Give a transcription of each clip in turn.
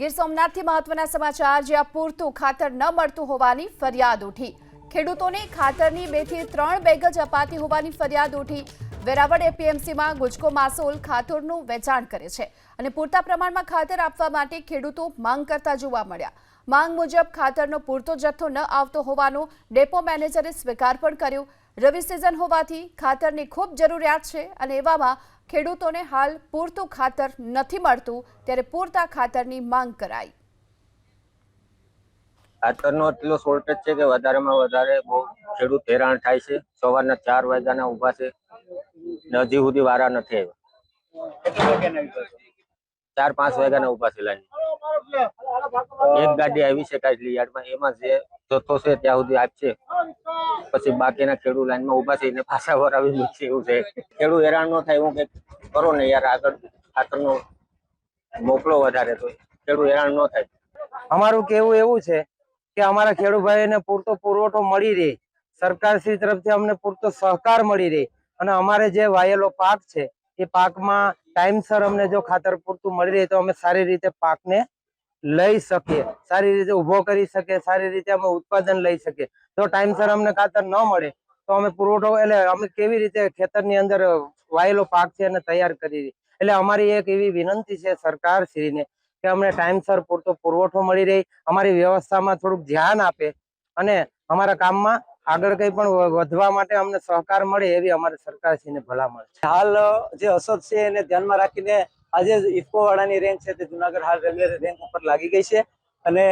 ગીર સોમનાથથી મહત્વના સમાચાર જ્યાં પૂરતું ખાતર ન મળતું હોવાની ફરિયાદ ઉઠી. ખેડૂતોને ખાતરની બેથી ત્રણ બેગ જ અપાતી હોવાની ફરિયાદ ઉઠી. વેરાવળ એપીએમસીમાં ગુજકો માસોલ ખાતરનું વેચાણ કરે છે અને પૂરતા પ્રમાણમાં ખાતર આપવા માટે ખેડૂતો માંગ કરતા જોવા મળ્યા. માંગ મુજબ ખાતરનો પૂરતો જથ્થો ન આવતો હોવાનું ડેપો મેનેજરે સ્વીકાર પણ કર્યો. રવિ સિઝન હોવાથી ખાતરની ખૂબ જરૂરિયાત છે અને એવામાં ખેડૂતોને હાલ પૂરતું ખાતર નથી મળતું, ત્યારે પૂરતા ખાતરની માંગ કરાઈ. ખાતરનો એટલો શોર્ટેજ છે કે વધારેમાં વધારે બહુ ખેડૂત હેરાન થાય છે. સવારના ચાર વાગ્યાના ઊભા છે. હજી સુધી વારા નથી આવ્યા. ચાર પાંચ વાગ્યાના ઊભા છે લાઈન એક ગાડી આવી છે કાચલી યાર્ડમાં. એમાં જે જથ્થો છે ત્યાં સુધી આપશે પછી બાકીના ખેડૂત લાઈનમાં ઊભા છે એને પાછા વરાવી મૂકશે એવું છે. ખેડૂત હેરાન ન થાય હું કંઈક કરો ને યાર આગળ ખાતરનો મોકલો વધારે તો. ખેડૂત હેરાન ન થાય. અમારું કેવું એવું છે કે અમારા ખેડૂત ભાઈને પૂરતો પુરવઠો મળી રહે. સરકારશ્રી તરફથી અમને પૂરતો સહકાર મળી રહે. અને અમારે જે વાયેલો પાક છે એ પાકમાં ટાઈમસર અમને જો ખાતર પૂરતું મળી રહે તો અમે સારી રીતે પાકને લઈ શકીએ સારી રીતે ઊભો કરી શકીએ સારી રીતે અમે ઉત્પાદન લઈ શકીએ જો ટાઈમસર અમને ખાતર ન મળે, તો અમે પુરવઠો, એટલે અમે કેવી રીતે ખેતરની અંદર વાયેલો પાક છે એને તૈયાર કરી એટલે અમારી એક એવી વિનંતી છે સરકારશ્રીને કે અમને ટાઈમસર પૂરતો પુરવઠો મળી રહે, અમારી વ્યવસ્થામાં થોડુંક ધ્યાન આપે અને અમારા કામમાં આગળ કંઈ પણ વધવા માટે અમને સહકાર મળે એવી અમારે સરકારશ્રીને ભલામણ છે. હાલ જે અસર છે એને ધ્યાનમાં રાખીને આજે ઇફકો વાળાની રેન્જ છે તે જુનાગઢ હાલ રેલવે રેન્જ ઉપર લાગી ગઈ છે. અને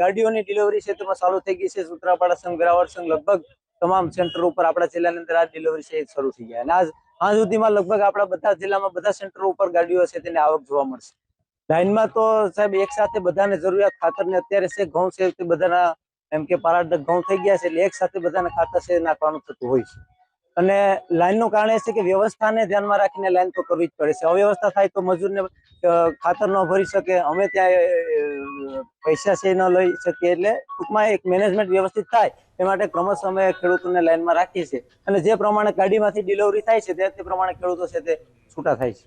ગાડીઓની ડિલિવરી તેમાં ચાલુ થઈ ગઈ છે. સુત્રાપાડા સંઘ વેરાવળ સંઘ લગભગ તમામ સેન્ટર ઉપર આપણા જિલ્લાની અંદર આ ડિલિવરી છે એ શરૂ થઈ ગયા. અને આજ આજ સુધીમાં લગભગ આપણા બધા જિલ્લામાં બધા સેન્ટરો ઉપર ગાડીઓ છે તેની આવક જોવા મળશે. લાઈનમાં તો સાહેબ એક સાથે બધાને જરૂરિયાત ખાતરની અત્યારે છે, ઘઉં છે તે બધાના, એમ કે પારાડક ઘઉં થઈ ગયા છે એટલે એક સાથે બધાને ખાતર છે નાખવાનું થતું હોય છે. અને લાઈનનું કારણ એ છે કે વ્યવસ્થાને ધ્યાનમાં રાખીને લાઈન તો કરવી જ પડે છે. અવ્યવસ્થા થાય તો મજૂરને ખાતર ન ભરી શકે, અમે ત્યાં પૈસા છે ન લઈ શકીએ એટલે ટૂંકમાં એક મેનેજમેન્ટ વ્યવસ્થિત થાય એ માટે ક્રમશ અમે ખેડૂતોને લાઈનમાં રાખીએ છીએ. અને જે પ્રમાણે ગાડીમાંથી ડિલિવરી થાય છે તે તે પ્રમાણે ખેડૂતો છે તે છૂટા થાય છે.